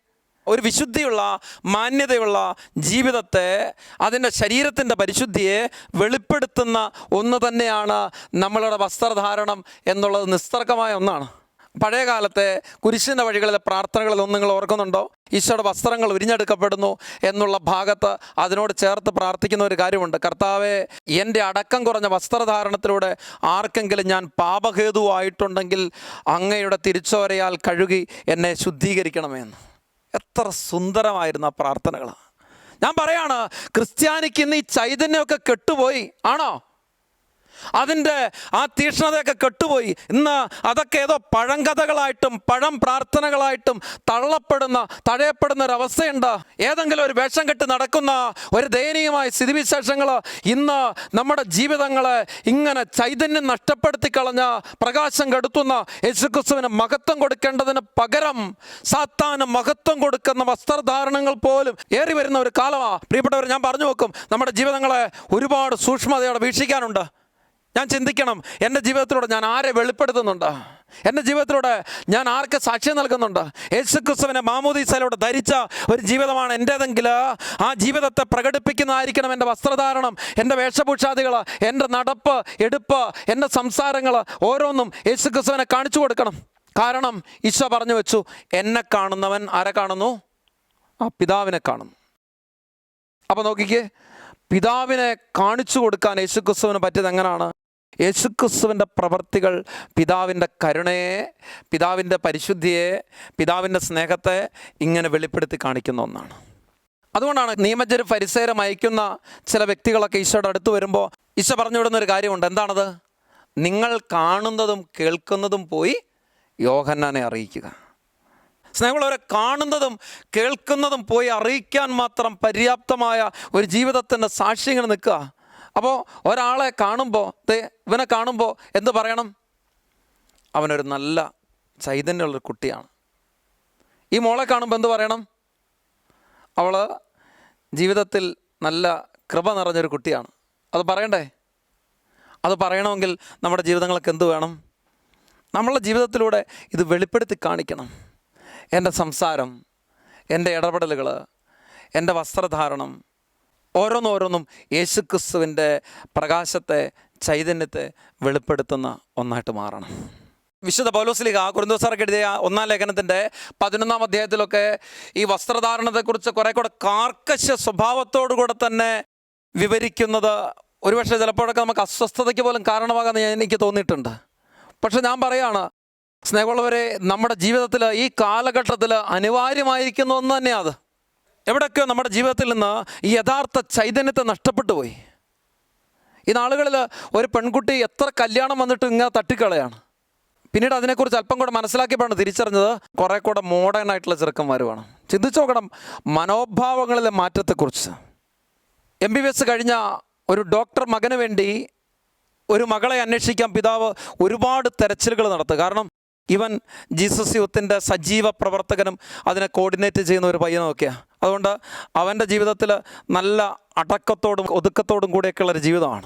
ഒരു വിശുദ്ധിയുള്ള മാന്യതയുള്ള ജീവിതത്തെ അതിന്റെ ശരീരത്തിന്റെ പരിശുദ്ധിയെ വെളിപ്പെടുത്തുന്ന ഒന്ന് തന്നെയാണ് നമ്മളുടെ വസ്ത്രധാരണം എന്നുള്ളത് നിസ്തർക്കമായ ഒന്നാണ്. പഴയ കാലത്തെ കുരിശിന്റെ വഴികളിലെ പ്രാർത്ഥനകളിലൊന്നും നിങ്ങൾ ഓർക്കുന്നുണ്ടോ? ഈശോയുടെ വസ്ത്രങ്ങൾ ഉരിഞ്ഞെടുക്കപ്പെടുന്നു എന്നുള്ള ഭാഗത്ത് അതിനോട് ചേർത്ത് പ്രാർത്ഥിക്കുന്ന ഒരു കാര്യമുണ്ട്. കർത്താവെ എന്റെ അടക്കം കുറഞ്ഞ വസ്ത്രധാരണത്തിലൂടെ ആർക്കെങ്കിലും ഞാൻ പാപഹേതുവായിട്ടുണ്ടെങ്കിൽ അങ്ങയുടെ തിരിച്ചോരയാൽ കഴുകി എന്നെ ശുദ്ധീകരിക്കണമെന്ന്. എത്ര സുന്ദരമായിരുന്ന പ്രാർത്ഥനകളാണ് ഞാൻ പറയാണ് ക്രിസ്ത്യാനിക്ക് ഇന്ന് ഈ ചൈതന്യമൊക്കെ കെട്ടുപോയി ആണോ? അതിന്റെ ആ തീക്ഷ്ണതയൊക്കെ കെട്ടുപോയി. ഇന്ന് അതൊക്കെ ഏതോ പഴങ്കഥകളായിട്ടും പഴം പ്രാർത്ഥനകളായിട്ടും തള്ളപ്പെടുന്ന തഴയപ്പെടുന്ന ഒരവസ്ഥയുണ്ട് ഏതെങ്കിലും ഒരു വേഷം കെട്ട് നടക്കുന്ന ഒരു ദയനീയമായ സ്ഥിതിവിശേഷങ്ങൾ ഇന്ന് നമ്മുടെ ജീവിതങ്ങളെ ഇങ്ങനെ ചൈതന്യം നഷ്ടപ്പെടുത്തി കളഞ്ഞ പ്രകാശം കെടുത്തുന്ന യേശുക്രിസ്തുവിന് മഹത്വം കൊടുക്കേണ്ടതിന് പകരം സാത്താന് മഹത്വം കൊടുക്കുന്ന വസ്ത്രധാരണങ്ങൾ പോലും ഏറി വരുന്ന ഒരു കാലമാണ് പ്രിയപ്പെട്ടവർ ഞാൻ പറഞ്ഞു വെക്കും നമ്മുടെ ജീവിതങ്ങളെ ഒരുപാട് സൂക്ഷ്മതയോടെ വീക്ഷിക്കാനുണ്ട്. ഞാൻ ചിന്തിക്കണം എന്റെ ജീവിതത്തിലൂടെ ഞാൻ ആരെ വെളിപ്പെടുത്തുന്നുണ്ട്? എന്റെ ജീവിതത്തിലൂടെ ഞാൻ ആർക്ക് സാക്ഷ്യം നൽകുന്നുണ്ട്? യേശുക്രിസ്തുവിനെ മാമോദീസയിലൂടെ ധരിച്ച ഒരു ജീവിതമാണ് എന്റേതെങ്കിൽ ആ ജീവിതത്തെ പ്രകടിപ്പിക്കുന്നതായിരിക്കണം എന്റെ വസ്ത്രധാരണം എന്റെ വേഷഭൂഷാദികൾ എന്റെ നടപ്പ് എടുപ്പ് എന്റെ സംസാരങ്ങൾ ഓരോന്നും യേശുക്രിസ്തുവിനെ കാണിച്ചു കൊടുക്കണം. കാരണം ഈശോ പറഞ്ഞു വെച്ചു എന്നെ കാണുന്നവൻ ആരെ കാണുന്നു? ആ പിതാവിനെ കാണുന്നു. അപ്പോൾ നോക്കിക്കേ പിതാവിനെ കാണിച്ചു കൊടുക്കാൻ യേശുക്രിസ്തുവിന് പറ്റിയത് എങ്ങനെയാണ് യേശുക്രിസ്തുവിന്റെ പ്രവർത്തികൾ പിതാവിന്റെ കരുണയെ പിതാവിന്റെ പരിശുദ്ധിയെ പിതാവിന്റെ സ്നേഹത്തെ ഇങ്ങനെ വെളിപ്പെടുത്തി കാണിക്കുന്ന ഒന്നാണ്. അതുകൊണ്ടാണ് നിയമജ്ഞർ പരിസരം അയക്കുന്ന ചില വ്യക്തികളൊക്കെ ഈശോയുടെ അടുത്ത് വരുമ്പോൾ ഈശോ പറഞ്ഞു വിടുന്ന ഒരു കാര്യമുണ്ട്. എന്താണത്? നിങ്ങൾ കാണുന്നതും കേൾക്കുന്നതും പോയി യോഹന്നാനെ അറിയിക്കുക. സ്നേഹമുള്ളവരെ കാണുന്നതും കേൾക്കുന്നതും പോയി അറിയിക്കാൻ മാത്രം പര്യാപ്തമായ ഒരു ജീവിതത്തിന്റെ സാക്ഷ്യങ്ങൾ നിൽക്കുക. അപ്പോൾ ഒരാളെ കാണുമ്പോൾ ഇവനെ കാണുമ്പോൾ എന്ത് പറയണം? അവനൊരു നല്ല ചൈതന്യമുള്ളൊരു കുട്ടിയാണ്. ഈ മോളെ കാണുമ്പോൾ എന്ത് പറയണം? അവൾ ജീവിതത്തിൽ നല്ല കൃപ നിറഞ്ഞൊരു കുട്ടിയാണ്. അത് പറയണ്ടേ? അത് പറയണമെങ്കിൽ നമ്മുടെ ജീവിതങ്ങൾക്ക് എന്ത് വേണം? നമ്മളുടെ ജീവിതത്തിലൂടെ ഇത് വെളിപ്പെടുത്തി കാണിക്കണം. എന്റെ സംസാരം എന്റെ ഇടപെടലുകൾ എന്റെ വസ്ത്രധാരണം ഓരോന്നോരോന്നും യേശുക്രിസ്തുവിന്റെ പ്രകാശത്തെ ചൈതന്യത്തെ വെളിപ്പെടുത്തുന്ന ഒന്നായിട്ട് മാറണം. വിശുദ്ധ പൗലോസ്ലിക കുരുന്തോസാർക്ക് എഴുതിയ ഒന്നാം ലേഖനത്തിന്റെ പതിനൊന്നാം അധ്യായത്തിലൊക്കെ ഈ വസ്ത്രധാരണത്തെക്കുറിച്ച് കുറെ കൂടെ കാർക്കശ സ്വഭാവത്തോടു കൂടെ തന്നെ വിവരിക്കുന്നത് ഒരുപക്ഷെ ചിലപ്പോഴൊക്കെ നമുക്ക് അസ്വസ്ഥതയ്ക്ക് പോലും കാരണമാകാന്ന് ഞാൻ- എനിക്ക് തോന്നിയിട്ടുണ്ട്. പക്ഷെ ഞാൻ പറയാണ് സ്നേഹമുള്ളവരെ നമ്മുടെ ജീവിതത്തിൽ ഈ കാലഘട്ടത്തിൽ അനിവാര്യമായിരിക്കുന്ന ഒന്ന് തന്നെയാണ് അത്. എവിടെയൊക്കെയോ നമ്മുടെ ജീവിതത്തിൽ നിന്ന് ഈ യഥാർത്ഥ ചൈതന്യത്തെ നഷ്ടപ്പെട്ടു പോയി. ഈ നാളുകളിൽ ഒരു പെൺകുട്ടി എത്ര കല്യാണം വന്നിട്ട് ഇങ്ങനെ തട്ടിക്കളയാണ്. പിന്നീട് അതിനെക്കുറിച്ച് അല്പം കൂടെ മനസ്സിലാക്കിയപ്പോഴാണ് തിരിച്ചറിഞ്ഞത് കുറേ കൂടെ മോഡേൺ ആയിട്ടുള്ള ചെറുക്കന്മാർ വേണം. ചിന്തിച്ചു നോക്കണം മനോഭാവങ്ങളിലെ മാറ്റത്തെക്കുറിച്ച്. എം ബി ബി എസ് കഴിഞ്ഞ ഒരു ഡോക്ടർ മകന് വേണ്ടി ഒരു മകളെ അന്വേഷിക്കാൻ പിതാവ് ഒരുപാട് തെരച്ചിലുകൾ നടത്തുക കാരണം ഇവൻ ജീസസ് യൂത്തിന്റെ സജീവ പ്രവർത്തകനും അതിനെ കോർഡിനേറ്റ് ചെയ്യുന്ന ഒരു പയ്യനൊക്കെയാണ് അതുകൊണ്ട് അവന്റെ ജീവിതത്തിൽ നല്ല അടക്കത്തോടും ഒതുക്കത്തോടും കൂടിയൊക്കെയുള്ളൊരു ജീവിതമാണ്.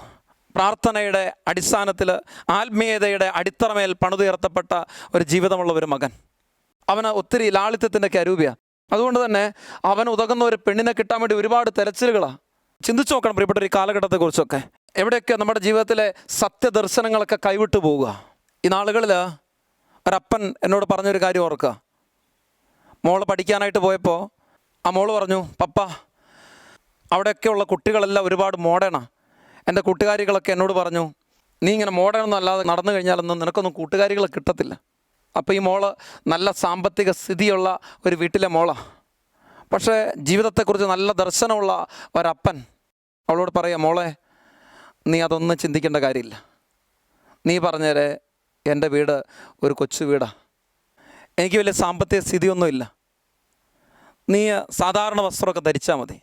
പ്രാർത്ഥനയുടെ അടിസ്ഥാനത്തിൽ ആത്മീയതയുടെ അടിത്തറമേൽ പണിതുയർത്തപ്പെട്ട ഒരു ജീവിതമുള്ള ഒരു മകൻ. അവന് ഒത്തിരി ലാളിത്യത്തിന്റെ കരൂപിയാണ് അതുകൊണ്ട് തന്നെ അവൻ ഉതകുന്ന ഒരു പെണ്ണിനെ കിട്ടാൻ വേണ്ടി ഒരുപാട് തെരച്ചിലുകളാണ് ചിന്തിച്ചു നോക്കണം പ്രിയപ്പെട്ട ഒരു കാലഘട്ടത്തെക്കുറിച്ചൊക്കെ. എവിടെയൊക്കെ നമ്മുടെ ജീവിതത്തിലെ സത്യദർശനങ്ങളൊക്കെ കൈവിട്ടു പോവുക. ഈ നാളുകളിൽ ഒരപ്പൻ എന്നോട് പറഞ്ഞൊരു കാര്യം ഓർക്കുക. മോൾ പഠിക്കാനായിട്ട് പോയപ്പോൾ ആ മോൾ പറഞ്ഞു പപ്പ അവിടെയൊക്കെയുള്ള കുട്ടികളെല്ലാം ഒരുപാട് മോഡേണ എന്റെ കൂട്ടുകാരികളൊക്കെ എന്നോട് പറഞ്ഞു നീ ഇങ്ങനെ മോഡേണെന്നല്ലാതെ നടന്നു കഴിഞ്ഞാലൊന്നും നിനക്കൊന്നും കൂട്ടുകാരികൾ കിട്ടത്തില്ല. അപ്പോൾ ഈ മോൾ നല്ല സാമ്പത്തിക സ്ഥിതിയുള്ള ഒരു വീട്ടിലെ മോളാണ് പക്ഷേ ജീവിതത്തെക്കുറിച്ച് നല്ല ദർശനമുള്ള ഒരപ്പൻ അവളോട് പറയാം മോളെ നീ അതൊന്നും ചിന്തിക്കേണ്ട കാര്യമില്ല. നീ പറഞ്ഞേരെ എന്റെ വീട് ഒരു കൊച്ചു വീടാണ് എനിക്ക് വലിയ സാമ്പത്തിക സ്ഥിതിയൊന്നുമില്ല. നീ സാധാരണ വസ്ത്രമൊക്കെ ധരിച്ചാൽ മതി.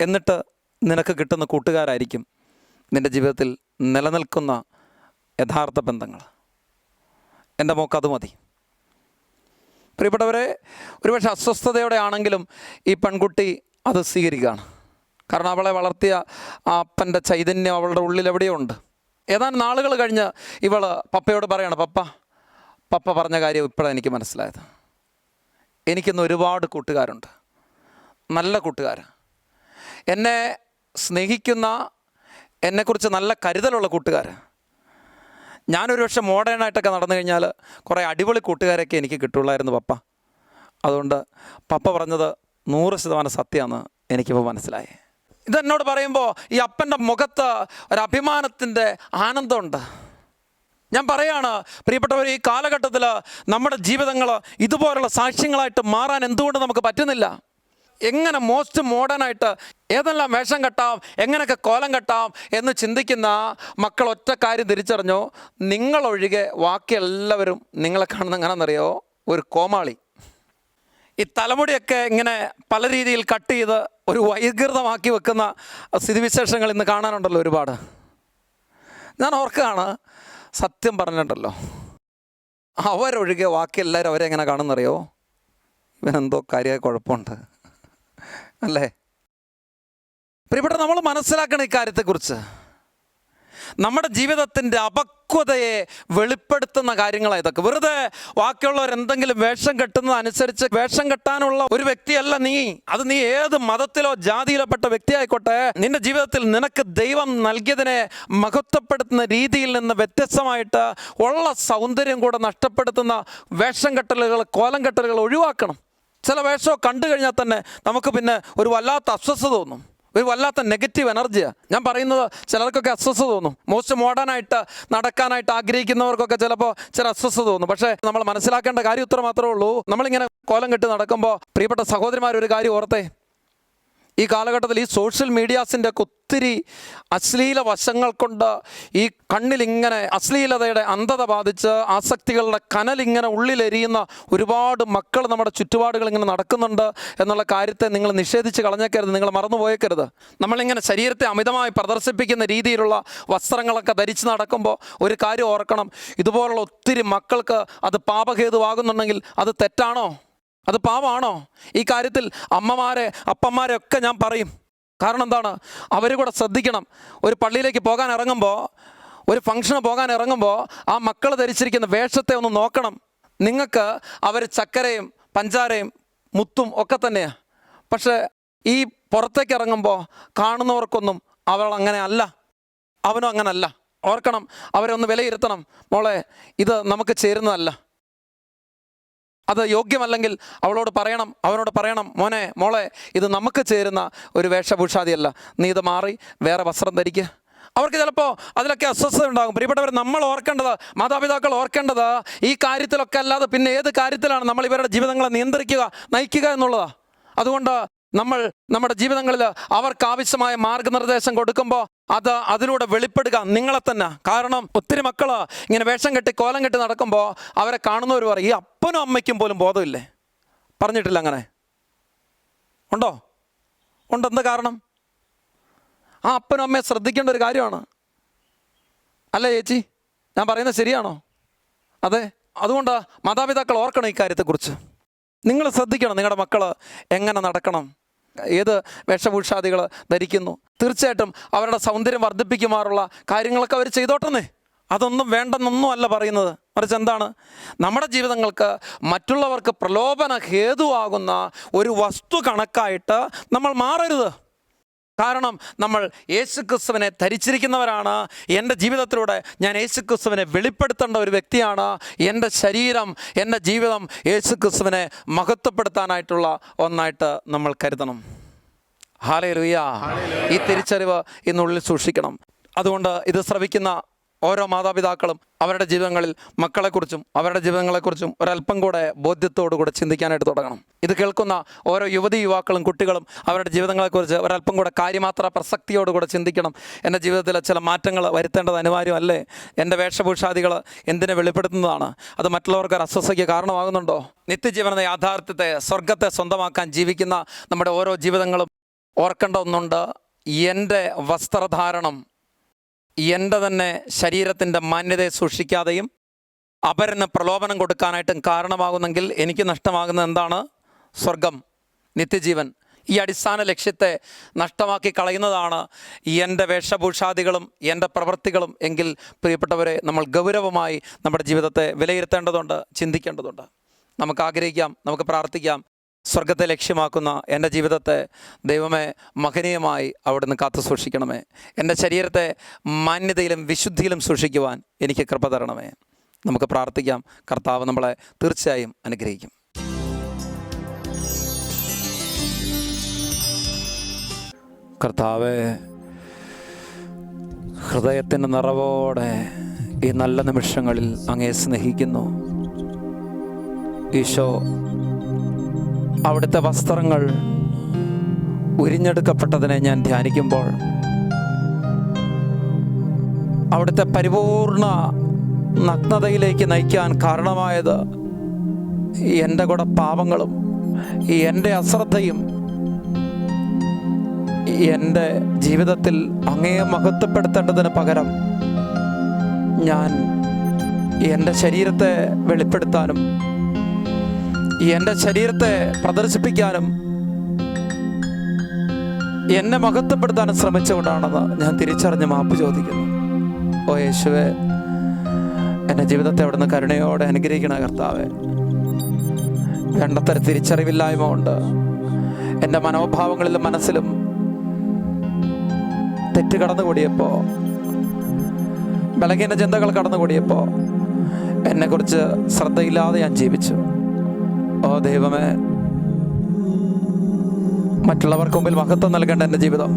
എന്നിട്ട് നിനക്ക് കിട്ടുന്ന കൂട്ടുകാരായിരിക്കും നിന്റെ ജീവിതത്തിൽ നിലനിൽക്കുന്ന യഥാർത്ഥ ബന്ധങ്ങൾ. എന്റെ മോക്ക് അത് മതി. പ്രിയപ്പെട്ടവരെ ഒരുപക്ഷെ അസ്വസ്ഥതയോടെ ആണെങ്കിലും ഈ പെൺകുട്ടി അത് സ്വീകരിക്കുകയാണ്. കാരണം അവളെ വളർത്തിയ ആ അപ്പന്റെ ചൈതന്യം അവളുടെ ഉള്ളിൽ എവിടെയോ ഉണ്ട്. ഏതാനും നാളുകൾ കഴിഞ്ഞ് ഇവൾ പപ്പയോട് പറയാണ് പപ്പ പപ്പ പറഞ്ഞ കാര്യം ഇപ്പോഴാണ് എനിക്ക് മനസ്സിലായത്. എനിക്കിന്ന് ഒരുപാട് കൂട്ടുകാരുണ്ട്. നല്ല കൂട്ടുകാർ എന്നെ സ്നേഹിക്കുന്ന എന്നെക്കുറിച്ച് നല്ല കരുതലുള്ള കൂട്ടുകാർ ഞാനൊരു പക്ഷേ മോഡേണായിട്ടൊക്കെ നടന്നു കഴിഞ്ഞാൽ കുറേ അടിപൊളി കൂട്ടുകാരൊക്കെ എനിക്ക് കിട്ടുള്ളായിരുന്നു പപ്പ. അതുകൊണ്ട് പപ്പ പറഞ്ഞത് നൂറ് ശതമാനം സത്യമാണ് എനിക്കിപ്പോൾ മനസ്സിലായി. ഇതെന്നോട് പറയുമ്പോൾ ഈ അപ്പന്റെ മുഖത്ത് ഒരു അഭിമാനത്തിന്റെ ആനന്ദമുണ്ട്. ഞാൻ പറയാണ് പ്രിയപ്പെട്ടവർ ഈ കാലഘട്ടത്തിൽ നമ്മുടെ ജീവിതങ്ങൾ ഇതുപോലുള്ള സാക്ഷ്യങ്ങളായിട്ട് മാറാൻ എന്തുകൊണ്ട് നമുക്ക് പറ്റുന്നില്ല? എങ്ങനെ മോസ്റ്റ് മോഡേണായിട്ട് ഏതെല്ലാം വേഷം കെട്ടാം എങ്ങനെയൊക്കെ കോലം കെട്ടാം എന്ന് ചിന്തിക്കുന്ന മക്കൾ ഒറ്റ കാര്യം തിരിച്ചറിഞ്ഞു. നിങ്ങളൊഴികെ ബാക്കി എല്ലാവരും നിങ്ങളെ കാണുന്ന എങ്ങനെയെന്നറിയോ ഒരു കോമാളി. ഈ തലമുടിയൊക്കെ ഇങ്ങനെ പല രീതിയിൽ കട്ട് ചെയ്ത് ഒരു വൈകൃതമാക്കി വെക്കുന്ന സ്ഥിതിവിശേഷങ്ങൾ ഇന്ന് കാണാനുണ്ടല്ലോ ഒരുപാട്. ഞാൻ ഓർക്കുകയാണ് സത്യം പറഞ്ഞിട്ടുണ്ടല്ലോ. അവരൊഴികെ ബാക്കി എല്ലാവരും അവരെ എങ്ങനെ കാണുന്നറിയോ? ഇവനെന്തോ കാര്യമായ കുഴപ്പമുണ്ട്. അല്ലേ? പ്രിയപ്പെട്ട നമ്മൾ മനസ്സിലാക്കണം ഇക്കാര്യത്തെക്കുറിച്ച് നമ്മുടെ ജീവിതത്തിന്റെ അപക്വതയെ വെളിപ്പെടുത്തുന്ന കാര്യങ്ങളാണ് ഇതൊക്കെ. വെറുതെ ബാക്കിയുള്ളവർ എന്തെങ്കിലും വേഷം കെട്ടുന്നത് അനുസരിച്ച് വേഷം കെട്ടാനുള്ള ഒരു വ്യക്തിയല്ല നീ. അത് നീ ഏത് മതത്തിലോ ജാതിയിലോ പെട്ട വ്യക്തിയായിക്കോട്ടെ നിന്റെ ജീവിതത്തിൽ നിനക്ക് ദൈവം നൽകിയതിനെ മഹത്വപ്പെടുത്തുന്ന രീതിയിൽ നിന്ന് വ്യത്യസ്തമായിട്ട് ഉള്ള സൗന്ദര്യം കൂടെ നഷ്ടപ്പെടുത്തുന്ന വേഷം കെട്ടലുകൾ കോലം കെട്ടലുകൾ ഒഴിവാക്കണം. ചില വേഷമോ കണ്ടു കഴിഞ്ഞാൽ തന്നെ നമുക്ക് പിന്നെ ഒരു വല്ലാത്ത അസ്വസ്ഥത തോന്നും. ഒരു വല്ലാത്ത നെഗറ്റീവ് എനർജിയാണ് ഞാൻ പറയുന്നത് ചിലർക്കൊക്കെ അസ്വസ്ഥത തോന്നും. മോസ്റ്റ് മോഡേൺ ആയിട്ട് നടക്കാനായിട്ട് ആഗ്രഹിക്കുന്നവർക്കൊക്കെ ചിലപ്പോൾ ചില അസ്വസ്ഥത തോന്നും. പക്ഷേ നമ്മൾ മനസ്സിലാക്കേണ്ട കാര്യം ഇത്ര മാത്രമേ ഉള്ളൂ. നമ്മളിങ്ങനെ കോലം കെട്ടി നടക്കുമ്പോൾ പ്രിയപ്പെട്ട സഹോദരിമാർ ഒരു കാര്യം ഓർത്തേ. ഈ കാലഘട്ടത്തിൽ ഈ സോഷ്യൽ മീഡിയാസിന്റെ ഒക്കെ ഒത്തിരി അശ്ലീല വശങ്ങൾ കൊണ്ട് ഈ കണ്ണിലിങ്ങനെ അശ്ലീലതയുടെ അന്ധത ബാധിച്ച് ആസക്തികളുടെ കനലിങ്ങനെ ഉള്ളിലെരിയുന്ന ഒരുപാട് മക്കൾ നമ്മുടെ ചുറ്റുപാടുകൾ ഇങ്ങനെ നടക്കുന്നുണ്ട് എന്നുള്ള കാര്യത്തെ നിങ്ങൾ നിഷേധിച്ച് കളഞ്ഞേക്കരുത് നിങ്ങൾ മറന്നുപോയേക്കരുത് നമ്മളിങ്ങനെ ശരീരത്തെ അമിതമായി പ്രദർശിപ്പിക്കുന്ന രീതിയിലുള്ള വസ്ത്രങ്ങളൊക്കെ ധരിച്ച് നടക്കുമ്പോൾ ഒരു കാര്യം ഓർക്കണം ഇതുപോലുള്ള ഒത്തിരി മക്കൾക്ക് അത് പാപഹേതുവാകുന്നുണ്ടെങ്കിൽ അത് തെറ്റാണോ? അത് പാവാണോ? ഈ കാര്യത്തിൽ അമ്മമാരെ അപ്പന്മാരെ ഒക്കെ ഞാൻ പറയും. കാരണം എന്താണ്? അവർ കൂടെ ശ്രദ്ധിക്കണം. ഒരു പള്ളിയിലേക്ക് പോകാൻ ഇറങ്ങുമ്പോൾ ഒരു ഫംഗ്ഷന് പോകാൻ ഇറങ്ങുമ്പോൾ ആ മക്കൾ ധരിച്ചിരിക്കുന്ന വേഷത്തെ ഒന്ന് നോക്കണം. നിങ്ങൾക്ക് അവർ ചക്കരയും പഞ്ചാരയും മുത്തും ഒക്കെ തന്നെയാണ് പക്ഷേ ഈ പുറത്തേക്ക് ഇറങ്ങുമ്പോൾ കാണുന്നവർക്കൊന്നും അവൾ അങ്ങനെ അല്ല. അവനും അങ്ങനല്ല ഓർക്കണം അവരെ ഒന്ന് വിലയിരുത്തണം. മോളെ ഇത് നമുക്ക് ചേരുന്നതല്ല. അത് യോഗ്യമല്ലെങ്കിൽ അവളോട് പറയണം അവനോട് പറയണം മോനെ മോളെ ഇത് നമുക്ക് ചേരുന്ന ഒരു വേഷഭൂഷാദിയല്ല. നീ ഇത് മാറി വേറെ വസ്ത്രം ധരിക്കുക അവർക്ക് ചിലപ്പോൾ അതിലൊക്കെ അസ്വസ്ഥത ഉണ്ടാകും. പ്രിയപ്പെട്ടവർ നമ്മൾ ഓർക്കേണ്ടത് മാതാപിതാക്കൾ ഓർക്കേണ്ടത് ഈ കാര്യത്തിലൊക്കെ അല്ലാതെ പിന്നെ ഏത് കാര്യത്തിലാണ് നമ്മൾ ഇവരുടെ ജീവിതങ്ങളെ നിയന്ത്രിക്കുക നയിക്കുക എന്നുള്ളതാണ് അതുകൊണ്ട് നമ്മൾ നമ്മുടെ ജീവിതങ്ങളിൽ അവർക്ക് ആവശ്യമായ മാർഗനിർദ്ദേശം കൊടുക്കുമ്പോൾ അത് അതിലൂടെ വെളിപ്പെടുക നിങ്ങളെ തന്നെ. കാരണം ഒത്തിരി മക്കൾ ഇങ്ങനെ വേഷം കെട്ടി കോലം കെട്ടി നടക്കുമ്പോൾ അവരെ കാണുന്നവർ പറയും ഈ അപ്പനും അമ്മയ്ക്കും പോലും ബോധമില്ലേ? പറഞ്ഞിട്ടില്ല അങ്ങനെ. ഉണ്ടോ? ഉണ്ട് എന്താ കാരണം? ആ അപ്പനും അമ്മയെ ശ്രദ്ധിക്കേണ്ട ഒരു കാര്യമാണ്. അല്ലേ ചേച്ചി? ഞാൻ പറയുന്നത് ശരിയാണോ? അതെ. അതുകൊണ്ട് മാതാപിതാക്കൾ ഓർക്കണം ഈ കാര്യത്തെക്കുറിച്ച്. നിങ്ങൾ ശ്രദ്ധിക്കണം നിങ്ങളുടെ മക്കൾ എങ്ങനെ നടക്കണം. ഏത് വേഷഭൂഷാദികൾ ധരിക്കുന്നു? തീർച്ചയായിട്ടും അവരുടെ സൗന്ദര്യം വർദ്ധിപ്പിക്കുമാറുള്ള കാര്യങ്ങളൊക്കെ അവർ ചെയ്തോട്ടെന്നേ. അതൊന്നും വേണ്ടെന്നൊന്നും അല്ല പറയുന്നത്. മറിച്ച് എന്താണ്? നമ്മുടെ ജീവിതങ്ങൾക്ക് മറ്റുള്ളവർക്ക് പ്രലോഭന ഹേതുവാകുന്ന ഒരു വസ്തു കണക്കായിട്ട് നമ്മൾ മാറരുത്. കാരണം നമ്മൾ യേശുക്രിസ്തുവിനെ ധരിച്ചിരിക്കുന്നവരാണ്. എന്റെ ജീവിതത്തിലൂടെ ഞാൻ യേശുക്രിസ്തുവിനെ വെളിപ്പെടുത്തേണ്ട ഒരു വ്യക്തിയാണ്. എന്റെ ശരീരം എന്റെ ജീവിതം യേശുക്രിസ്തുവിനെ മഹത്വപ്പെടുത്താനായിട്ടുള്ള ഒന്നായിട്ട് നമ്മൾ കരുതണം. ഹാലേ റിയ ഈ തിരിച്ചറിവ് ഇന്നുള്ളിൽ സൂക്ഷിക്കണം. അതുകൊണ്ട് ഇത് ശ്രവിക്കുന്ന ഓരോ മാതാപിതാക്കളും അവരുടെ ജീവിതങ്ങളിൽ മക്കളെക്കുറിച്ചും അവരുടെ ജീവിതങ്ങളെക്കുറിച്ചും ഒരല്പം കൂടെ ബോധ്യത്തോടുകൂടെ ചിന്തിക്കാനായിട്ട് തുടങ്ങണം. ഇത് കേൾക്കുന്ന ഓരോ യുവതി യുവാക്കളും കുട്ടികളും അവരുടെ ജീവിതങ്ങളെക്കുറിച്ച് ഒരല്പം കൂടെ കാര്യമാത്ര പ്രസക്തിയോടുകൂടെ ചിന്തിക്കണം. എന്റെ ജീവിതത്തിലെ ചില മാറ്റങ്ങൾ വരുത്തേണ്ടത് അനിവാര്യമല്ലേ? എന്റെ വേഷഭൂഷാദികൾ എന്തിനെ വെളിപ്പെടുത്തുന്നതാണ്? അത് മറ്റുള്ളവർക്ക് ഒരു അസ്വസ്ഥയ്ക്ക് കാരണമാകുന്നുണ്ടോ? നിത്യജീവന എന്ന യാഥാർത്ഥ്യത്തെ സ്വർഗത്തെ സ്വന്തമാക്കാൻ ജീവിക്കുന്ന നമ്മുടെ ഓരോ ജീവിതങ്ങളും ഓർക്കേണ്ട ഒന്നുണ്ട്. എന്റെ വസ്ത്രധാരണം എന്റെ തന്നെ ശരീരത്തിന്റെ മാന്യതയെ സൂക്ഷിക്കാതെയും അപരന് പ്രലോഭനം കൊടുക്കാനായിട്ടും കാരണമാകുന്നെങ്കിൽ എനിക്ക് നഷ്ടമാകുന്നത് എന്താണ്? സ്വർഗം നിത്യജീവൻ. ഈ അടിസ്ഥാന ലക്ഷ്യത്തെ നഷ്ടമാക്കി കളയുന്നതാണ് എന്റെ വേഷഭൂഷാദികളും എന്റെ പ്രവൃത്തികളും എങ്കിൽ പ്രിയപ്പെട്ടവരെ നമ്മൾ ഗൗരവമായി നമ്മുടെ ജീവിതത്തെ വിലയിരുത്തേണ്ടതുണ്ട് ചിന്തിക്കേണ്ടതുണ്ട്. നമുക്ക് ആഗ്രഹിക്കാം നമുക്ക് പ്രാർത്ഥിക്കാം. സ്വർഗത്തെ ലക്ഷ്യമാക്കുന്ന എന്റെ ജീവിതത്തെ ദൈവമേ മഹനീയമായി അവിടുന്ന് കാത്തു സൂക്ഷിക്കണമേ. എന്റെ ശരീരത്തെ മാന്യതയിലും വിശുദ്ധിയിലും സൂക്ഷിക്കുവാൻ എനിക്ക് കൃപ തരണമേ. നമുക്ക് പ്രാർത്ഥിക്കാം. കർത്താവ് നമ്മളെ തീർച്ചയായും അനുഗ്രഹിക്കും. കർത്താവെ ഹൃദയത്തിന്റെ നിറവോടെ ഈ നല്ല നിമിഷങ്ങളിൽ അങ്ങേ സ്നേഹിക്കുന്നു. ഈശോ അവിടുത്തെ വസ്ത്രങ്ങൾ ഉരിഞ്ഞെടുക്കപ്പെട്ടതിനെ ഞാൻ ധ്യാനിക്കുമ്പോൾ അവിടുത്തെ പരിപൂർണ നഗ്നതയിലേക്ക് നയിക്കാൻ കാരണമായത് എന്റെ കൂടെ പാപങ്ങളും എന്റെ അശ്രദ്ധയും എന്റെ ജീവിതത്തിൽ അങ്ങേ മഹത്വപ്പെടുത്തേണ്ടതിന് പകരം ഞാൻ എന്റെ ശരീരത്തെ വെളിപ്പെടുത്താനും ഈ എന്റെ ശരീരത്തെ പ്രദർശിപ്പിക്കാനും എന്നെ മഹത്വപ്പെടുത്താനും ശ്രമിച്ചുകൊണ്ടാണെന്ന് ഞാൻ തിരിച്ചറിഞ്ഞ് മാപ്പ് ചോദിക്കുന്നു. ഓ യേശുവെ എന്റെ ജീവിതത്തെ അവിടുന്ന് കരുണയോടെ അനുഗ്രഹിക്കണ കർത്താവെ. വേണ്ടത്ര തിരിച്ചറിവില്ലായ്മ കൊണ്ട് എന്റെ മനോഭാവങ്ങളിലും മനസ്സിലും തെറ്റ് കടന്നുകൂടിയപ്പോൾ ബലഹീന ചിന്തകൾ കടന്നുകൂടിയപ്പോൾ എന്നെക്കുറിച്ച് ശ്രദ്ധയില്ലാതെ ഞാൻ ജീവിച്ചു. ഓ ദൈവമേ. മറ്റുള്ളവർക്ക് മുമ്പിൽ മഹത്വം നൽകേണ്ട എന്റെ ജീവിതം.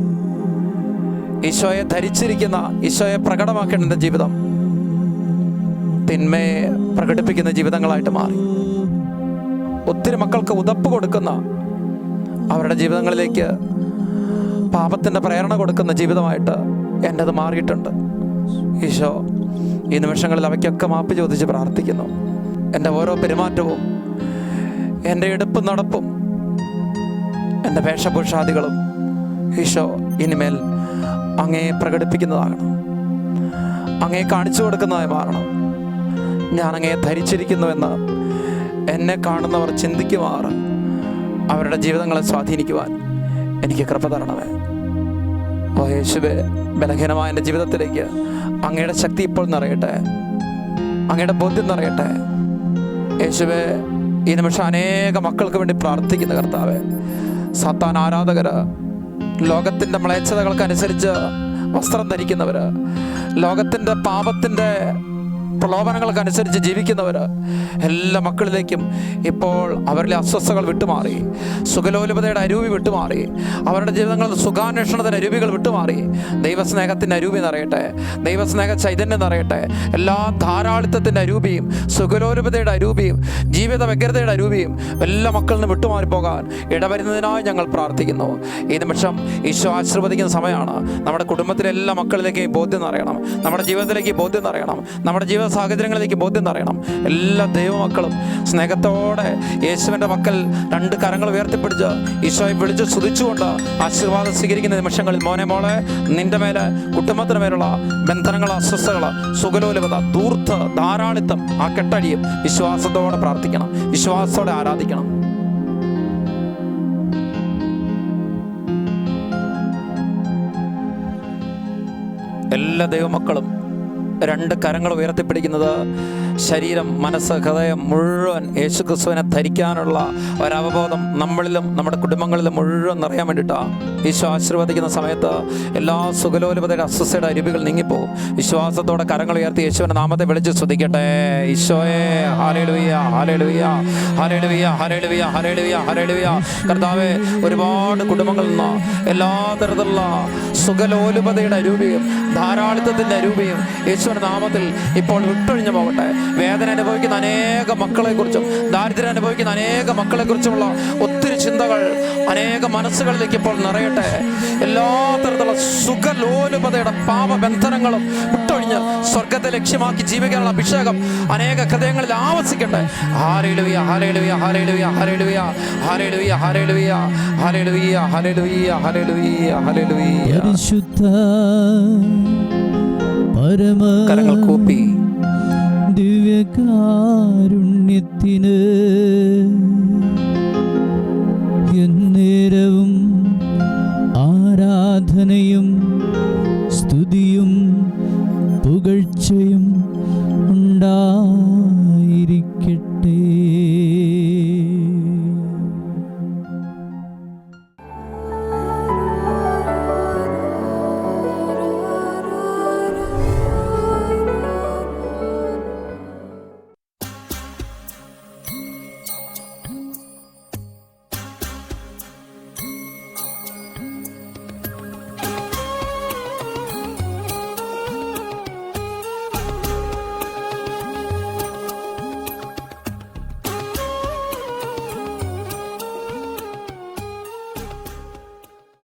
ഈശോയെ ധരിച്ചിരിക്കുന്ന ഈശോയെ പ്രകടമാക്കേണ്ട എന്റെ ജീവിതം. തിന്മയെ പ്രകടിപ്പിക്കുന്ന ജീവിതങ്ങളായിട്ട് മാറി. ഒത്തിരി മക്കൾക്ക് ഉതപ്പ് കൊടുക്കുന്ന അവരുടെ ജീവിതങ്ങളിലേക്ക് പാപത്തിന്റെ പ്രേരണ കൊടുക്കുന്ന ജീവിതമായിട്ട് എന്റെത് മാറിയിട്ടുണ്ട്. ഈശോ ഈ നിമിഷങ്ങളിൽ അവയ്ക്കൊക്കെ മാപ്പ് ചോദിച്ച് പ്രാർത്ഥിക്കുന്നു. എന്റെ ഓരോ പെരുമാറ്റവും എന്റെ എടുപ്പും നടപ്പും. എന്റെ വേഷഭൂഷാദികളും ഈശോ ഇനിമേൽ അങ്ങേ പ്രകടിപ്പിക്കുന്നതാകണം. അങ്ങേ കാണിച്ചു കൊടുക്കുന്നതായി മാറണം. ഞാൻ അങ്ങേ ധരിച്ചിരിക്കുന്നുവെന്ന് എന്നെ കാണുന്നവർ ചിന്തിക്കുമാർ അവരുടെ ജീവിതങ്ങളെ സ്വാധീനിക്കുവാൻ എനിക്ക് കൃപ തരണമേ. ഓ യേശുവെ ബലഹീനമായ എന്റെ ജീവിതത്തിലേക്ക് അങ്ങയുടെ ശക്തി ഇപ്പോൾ നിറയട്ടെ. അങ്ങയുടെ ബോധ്യം നിറയട്ടെ. യേശുവെ ഈ നിമിഷം അനേക മക്കൾക്ക് വേണ്ടി പ്രാർത്ഥിക്കുന്ന കർത്താവെ സത്താൻ ആരാധകർ ലോകത്തിന്റെ മ്ലേച്ഛതകൾക്കനുസരിച്ച് വസ്ത്രം ധരിക്കുന്നവർ ലോകത്തിന്റെ പാപത്തിന്റെ പ്രലോഭനങ്ങൾക്കനുസരിച്ച് ജീവിക്കുന്നവർ എല്ലാ മക്കളിലേക്കും ഇപ്പോൾ അവരിലെ അസ്വസ്ഥകൾ വിട്ടുമാറി സുഖലോലുപതയുടെ അരൂപി വിട്ടുമാറി അവരുടെ ജീവിതങ്ങളിൽ സുഖാന്വേഷണത്തിന്റെ അരൂപികൾ വിട്ടുമാറി. ദൈവസ്നേഹത്തിന്റെ അരൂപി നിറയട്ടെ ദൈവസ്നേഹ ചൈതന്യം നിറയട്ടെ എല്ലാ ധാരാളിത്തത്തിന്റെ അരൂപിയും സുഖലോലുപതയുടെ അരൂപിയും ജീവിത വ്യഗ്രതയുടെ അരൂപിയും എല്ലാ മക്കളിൽ നിന്ന് വിട്ടുമാറിപ്പോകാൻ ഇടവരുന്നതിനായി ഞങ്ങൾ പ്രാർത്ഥിക്കുന്നു. ഈ നിമിഷം ഈശോ ആശീർവദിക്കുന്ന സമയമാണ്. നമ്മുടെ കുടുംബത്തിലെ എല്ലാ മക്കളിലേക്കും ബോധ്യം നിറയണം. നമ്മുടെ ജീവിതത്തിലേക്ക് ബോധ്യം നിറയണം. നമ്മുടെ ജീവിത സാഹചര്യങ്ങളിലേക്ക് ബോധ്യം നിറയണം എല്ലാ ദൈവമക്കളും സ്നേഹത്തോടെ യേശുവിന്റെ മക്കൾ രണ്ട് കരങ്ങൾ ഉയർത്തിപ്പിടിച്ച് ഈശോയെ വിളിച്ച് സ്തുതിച്ചുകൊണ്ട് ആശീർവാദം സ്വീകരിക്കുന്ന നിമിഷങ്ങളിൽ മോനെ മോളെ നിന്റെ മേലെ കുടുംബത്തിന് മേലുള്ള ബന്ധനങ്ങൾ അസ്വസ്ഥകൾ സുഖലോലുപത ദൂർത്ത് ധാരാളിത്തം ആ കെട്ടഴിയും വിശ്വാസത്തോടെ പ്രാർത്ഥിക്കണം. വിശ്വാസത്തോടെ ആരാധിക്കണം. എല്ലാ ദൈവമക്കളും രണ്ട് കരങ്ങൾ ഉയർത്തിപ്പിടിക്കുന്നത്. ശരീരം മനസ്സ് ഹൃദയം മുഴുവൻ യേശു ക്രിസ്തുവിനെ ധരിക്കാനുള്ള ഒരവബോധം നമ്മളിലും നമ്മുടെ കുടുംബങ്ങളിലും മുഴുവൻ നിറയാൻ വേണ്ടിയിട്ടാണ് ഈശോ ആശീർവദിക്കുന്ന സമയത്ത് എല്ലാ സുഖലോലുപതയുടെ അസ്വസ്ഥയുടെ അരുവികൾ നീങ്ങിപ്പോകും വിശ്വാസത്തോടെ കരങ്ങൾ ഉയർത്തി യേശുവിന്റെ നാമത്തെ വിളിച്ച് ശ്രദ്ധിക്കട്ടെ ഈശോയെ ഹാലേലുവിയ ഹാലേലുവിയ ഹാലേലുവിയ ഹാലേലുവിയ ഹാലേലുവിയ ഹാലേലുവിയ കർത്താവെ ഒരുപാട് കുടുംബങ്ങളിൽ നിന്ന് എല്ലാ തരത്തിലുള്ള സുഖലോലുപതയുടെ അരൂപിയും ധാരാളിത്തത്തിന്റെ അരൂപിയും യേശുവിന്റെ നാമത്തിൽ ഇപ്പോൾ വിട്ടൊഴിഞ്ഞു പോകട്ടെ. വേദന അനുഭവിക്കുന്ന അനേക മക്കളെക്കുറിച്ചും ദാരിദ്ര്യം അനുഭവിക്കുന്ന അനേക മക്കളെക്കുറിച്ചുമുള്ള ഒത്തിരി ചിന്തകൾ അനേക മനസ്സുകളിലേക്ക് ഇപ്പോൾ നിറയട്ടെ. എല്ലാ തരത്തിലുള്ള സുഖലോലുപതയുടെ പാപബന്ധനങ്ങളും വിട്ടൊഴിഞ്ഞ് സ്വർഗത്തെ ലക്ഷ്യമാക്കി ജീവിക്കാനുള്ള അഭിഷേകം അനേക ഹൃദയങ്ങളിൽ ആവസിക്കട്ടെ. ഹാരേലുവിയ ഹാരേലുവിയ ഹാരേലുവിയ ഹാരേലുവിയ ഹാരേലുവിയ ഹാരേലുവിയ ഹാരേലുവിയ ഹാരേലുവിയ ഹാരേലുവിയ ഹാരേലുവിയ
പരിശുദ്ധ പരമ
കരങ്ങൾ കൂപ്പി.
കാരുണ്യത്തിന്